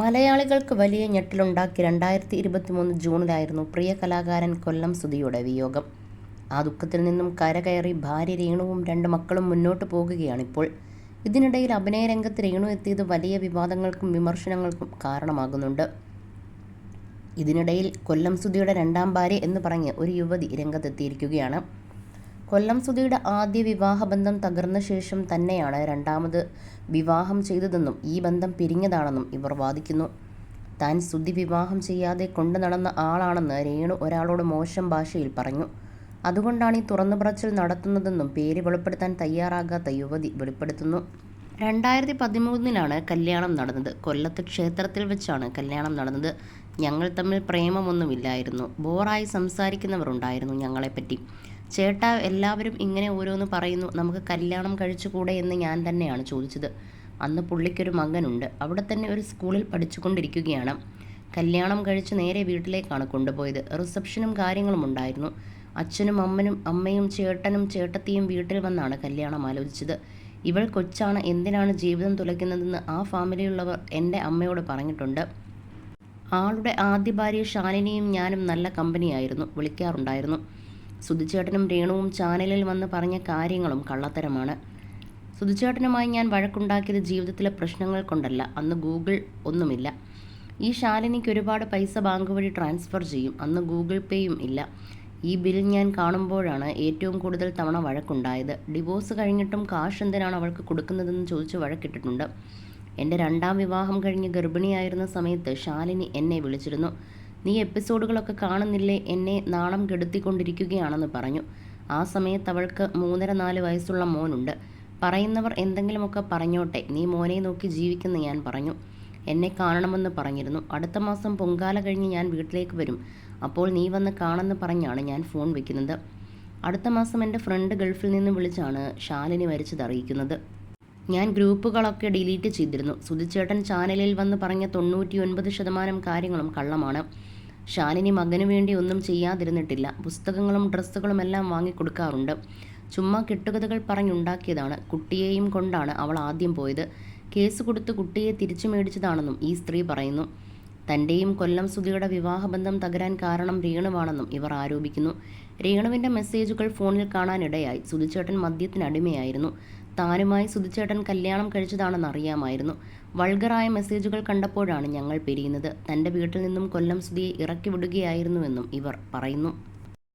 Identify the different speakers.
Speaker 1: മലയാളികൾക്ക് വലിയ ഞെട്ടലുണ്ടാക്കി രണ്ടായിരത്തി ഇരുപത്തിമൂന്ന് ജൂണിലായിരുന്നു പ്രിയ കലാകാരൻ കൊല്ലം സുധിയുടെ വിയോഗം. ആ ദുഃഖത്തിൽ നിന്നും കരകയറി ഭാര്യ രേണുവും രണ്ട് മക്കളും മുന്നോട്ട് പോകുകയാണിപ്പോൾ. ഇതിനിടയിൽ അഭിനയ രംഗത്ത് രേണു എത്തിയത് വലിയ വിവാദങ്ങൾക്കും വിമർശനങ്ങൾക്കും കാരണമാകുന്നുണ്ട്. ഇതിനിടയിൽ കൊല്ലം സുധിയുടെ രണ്ടാം ഭാര്യ എന്ന് പറഞ്ഞ് ഒരു യുവതി രംഗത്തെത്തിയിരിക്കുകയാണ്. കൊല്ലം സുധിയുടെ ആദ്യ വിവാഹബന്ധം തകർന്ന ശേഷം തന്നെയാണ് രണ്ടാമത് വിവാഹം ചെയ്തതെന്നും ഈ ബന്ധം പിരിഞ്ഞതാണെന്നും ഇവർ വാദിക്കുന്നു. താൻ സുധി വിവാഹം ചെയ്യാതെ കൊണ്ടു നടന്ന ആളാണെന്ന് രേണു ഒരാളോട് മോശം ഭാഷയിൽ പറഞ്ഞു. അതുകൊണ്ടാണ് ഈ തുറന്നു പറച്ചിൽ നടത്തുന്നതെന്നും പേര് വെളിപ്പെടുത്താൻ തയ്യാറാകാത്ത യുവതി വെളിപ്പെടുത്തുന്നു. രണ്ടായിരത്തി പതിമൂന്നിലാണ് കല്യാണം നടന്നത്. കൊല്ലത്ത് ക്ഷേത്രത്തിൽ വെച്ചാണ് കല്യാണം നടന്നത്. ഞങ്ങൾ തമ്മിൽ പ്രേമമൊന്നുമില്ലായിരുന്നു. ബോറായി സംസാരിക്കുന്നവർ ഉണ്ടായിരുന്നു ഞങ്ങളെപ്പറ്റി. ചേട്ടാ എല്ലാവരും ഇങ്ങനെ ഓരോന്ന് പറയുന്നു നമുക്ക് കല്യാണം കഴിച്ചുകൂടെ എന്ന് ഞാൻ തന്നെയാണ് ചോദിച്ചത്. അന്ന് പുള്ളിക്കൊരു മകനുണ്ട്. അവിടെ തന്നെ ഒരു സ്കൂളിൽ പഠിച്ചുകൊണ്ടിരിക്കുകയാണ്. കല്യാണം കഴിച്ച് നേരെ വീട്ടിലേക്കാണ് കൊണ്ടുപോയത്. റിസപ്ഷനും കാര്യങ്ങളും ഉണ്ടായിരുന്നു. അച്ഛനും അമ്മനും അമ്മയും ചേട്ടനും ചേട്ടത്തിയും വീട്ടിൽ വന്നാണ് കല്യാണം ആലോചിച്ചത്. ഇവൾ കൊച്ചാണ് എന്തിനാണ് ജീവിതം തുലയ്ക്കുന്നതെന്ന് ആ ഫാമിലിയുള്ളവർ എന്റെ അമ്മയോട് പറഞ്ഞിട്ടുണ്ട്. ആളുടെ ആദ്യ ഭാര്യ ഷാലിനിയും ഞാനും നല്ല കമ്പനിയായിരുന്നു വിളിക്കാറുണ്ടായിരുന്നു. സുധിച്ചേട്ടനും രേണുവും ചാനലിൽ വന്ന് പറഞ്ഞ കാര്യങ്ങളും കള്ളത്തരമാണ്. സുധിച്ചേട്ടനുമായി ഞാൻ വഴക്കുണ്ടാക്കിയത് ജീവിതത്തിലെ പ്രശ്നങ്ങൾ കൊണ്ടല്ല. അന്ന് ഗൂഗിൾ ഒന്നുമില്ല. ഈ ശാലിനിക്ക് ഒരുപാട് പൈസ ബാങ്ക് വഴി ട്രാൻസ്ഫർ ചെയ്യും. അന്ന് ഗൂഗിൾ പേയും ഇല്ല. ഈ ബിൽ ഞാൻ കാണുമ്പോഴാണ് ഏറ്റവും കൂടുതൽ തവണ വഴക്കുണ്ടായത്. ഡിവോഴ്സ് കഴിഞ്ഞിട്ടും കാശ് എന്തിനാണ് അവൾക്ക് കൊടുക്കുന്നതെന്ന് ചോദിച്ച് വഴക്കിട്ടിട്ടുണ്ട്. എന്റെ രണ്ടാം വിവാഹം കഴിഞ്ഞ് ഗർഭിണിയായിരുന്ന സമയത്ത് ശാലിനി എന്നെ വിളിച്ചിരുന്നു. നീ എപ്പിസോഡുകളൊക്കെ കാണുന്നില്ലേ? എന്നെ നാണം കെടുത്തിക്കൊണ്ടിരിക്കുകയാണെന്ന് പറഞ്ഞു. ആ സമയത്ത് അവൾക്ക് മൂന്നര നാല് വയസ്സുള്ള മോനുണ്ട്. പറയുന്നവർ എന്തെങ്കിലുമൊക്കെ പറഞ്ഞോട്ടെ. നീ മോനെ നോക്കി ജീവിക്കുന്ന ഞാൻ പറഞ്ഞു. എന്നെ കാണണമെന്ന് പറഞ്ഞിരുന്നു. അടുത്ത മാസം പൊങ്കാല കഴിഞ്ഞ് ഞാൻ വീട്ടിലേക്ക് വരും. അപ്പോൾ നീ വന്ന് കാണുമെന്ന് പറഞ്ഞാണ് ഞാൻ ഫോൺ വയ്ക്കുന്നത് അടുത്ത മാസം എന്റെ ഫ്രണ്ട് ഗൾഫിൽ നിന്ന് വിളിച്ചാണ് ഷാലിനി മരിച്ചത് അറിയിക്കുന്നത്. ഞാൻ ഗ്രൂപ്പുകളൊക്കെ ഡിലീറ്റ് ചെയ്തിരുന്നു. സുധിച്ചേട്ടൻ ചാനലിൽ വന്ന് പറഞ്ഞ തൊണ്ണൂറ്റി ശതമാനം കാര്യങ്ങളും കള്ളമാണ്. ശാലിനി മകനു വേണ്ടി ഒന്നും ചെയ്യാതിരുന്നിട്ടില്ല. പുസ്തകങ്ങളും ഡ്രസ്സുകളും എല്ലാം വാങ്ങിക്കൊടുക്കാറുണ്ട്. ചുമ്മാ കെട്ടുകഥകൾ പറഞ്ഞുണ്ടാക്കിയതാണ്. കുട്ടിയെയും കൊണ്ടാണ് അവൾ ആദ്യം പോയത്. കേസ് കൊടുത്ത് കുട്ടിയെ തിരിച്ചു മേടിച്ചതാണെന്നും ഈ സ്ത്രീ പറയുന്നു. തന്റെയും കൊല്ലം സുധിയുടെ വിവാഹബന്ധം തകരാൻ കാരണം രേണുവാണെന്നും ഇവർ ആരോപിക്കുന്നു. രേണുവിന്റെ മെസ്സേജുകൾ ഫോണിൽ കാണാനിടയായി. സുധിച്ചേട്ടൻ മദ്യത്തിനടിമയായിരുന്നു. താനുമായി സുധിച്ചേട്ടൻ കല്യാണം കഴിച്ചതാണെന്ന് അറിയാമായിരുന്നു. വൾഗറായ മെസ്സേജുകൾ കണ്ടപ്പോഴാണ് ഞങ്ങൾ പിരിയുന്നത്. തന്റെ വീട്ടിൽ നിന്നും കൊല്ലം സുധിയെ ഇറക്കി വിടുകയായിരുന്നുവെന്നും ഇവർ പറയുന്നു.